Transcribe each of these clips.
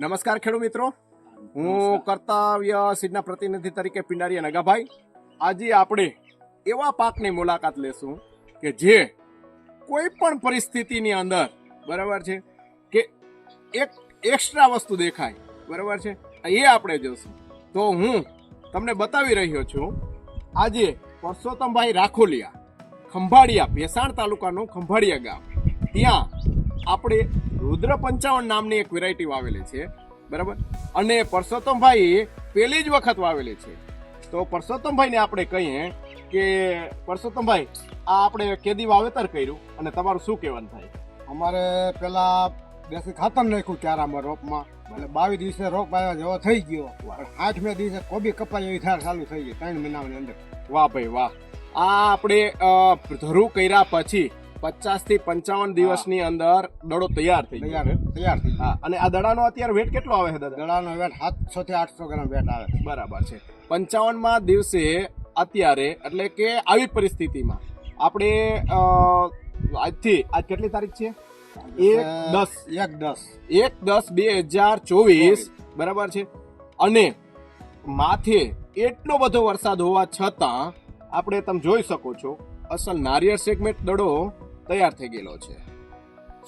નમસ્કાર ખેડૂત મિત્રો. હું કર્તવ્ય સીડના પ્રતિનિધિ તરીકે પિંડારી નગાભાઈ આજે આપણે એવા પાકની મુલાકાત લેશું કે જે કોઈ પણ પરિસ્થિતિની અંદર બરાબર છે કે એક એક્સ્ટ્રા વસ્તુ દેખાય બરાબર છે એ આપણે જોશું. તો હું તમને બતાવી રહ્યો છું આજે પરસોત્તમભાઈ રાખોલિયા ખંભાળિયા ભેસાણ તાલુકાનું ખંભાળિયા ગામ. ત્યાં આપણે રુદ્ર પંચાવન નામની એક વેરાયટી વાવેલી છે બરાબર? અને પરસોત્તમભાઈ પહેલી જ વખત વાવેલી છે. તો પરસોત્તમભાઈને આપણે કહીએ કે પરસોત્તમભાઈ આ આપણે કેદી વાવેતર કર્યું અને તમારું શું કહેવાનું થાય? અમારે પેલા દેશી ખાતર નાખ્યું ચારામાં રોપમાં. એટલે બાવીસ દિવસે રોપ આવ્યા જેવો થઈ ગયો. આઠ આઠમે દિવસે કોબી કપાઈ એવી થાય ચાલુ થઈ ગઈ ત્રણ મહિનાની અંદર. વાહ ભાઈ વાહ. આ આપણે ધરું કર્યા પછી પચાસથી પંચાવન દિવસની અંદર દડો તૈયાર થઈ ગયો તૈયાર તૈયાર થઈ હા અને આ દડાનો અત્યારે વેટ કેટલો આવે છે દાદા? દડાનો વેટ સાતસો થી આઠસો ગ્રામ વેટ આવે બરાબર છે. પંચાવનમાં દિવસે અત્યારે એટલે કે આવી પરિસ્થિતિમાં આપણે આજથી આજ કેટલી તારીખ છે? એક દસ. એક દસ. એક દસ બે હજાર ચોવીસ. બરાબર છે. અને માથે એટલો બધો વરસાદ હોવા છતાં આપણે તમે જોઈ શકો છો અસલ નારિયેળ સેગમેન્ટ દડો તૈયાર થઈ ગયેલો છે.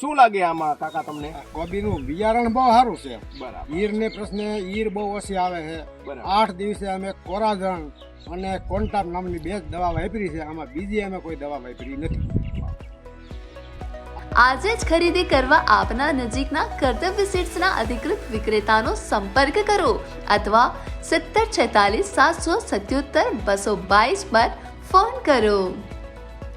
શું લાગે આમાં કાકા તમને? કોબીનું બિયારણ બહુ સારું છે. બરાબર. ઈરને પ્રશ્ને ઈર બહુ ઓછી આવે છે. બરાબર. આઠ દિવસે અમે કોરાજણ અને કોન્ટાપ નામની બે દવા વાપરી છે. આમાં બીજી અમે કોઈ દવા વાપરી નથી. આજે જ ખરીદી કરવા આપના નજીકના કર્તવ્ય સીટ્સના અધિકૃત વિક્રેતાનો સંપર્ક કરો અથવા સત્તર છેતાલીસ સાતસો સત્યોતર બસો બાવીસ પર ફોન કરો.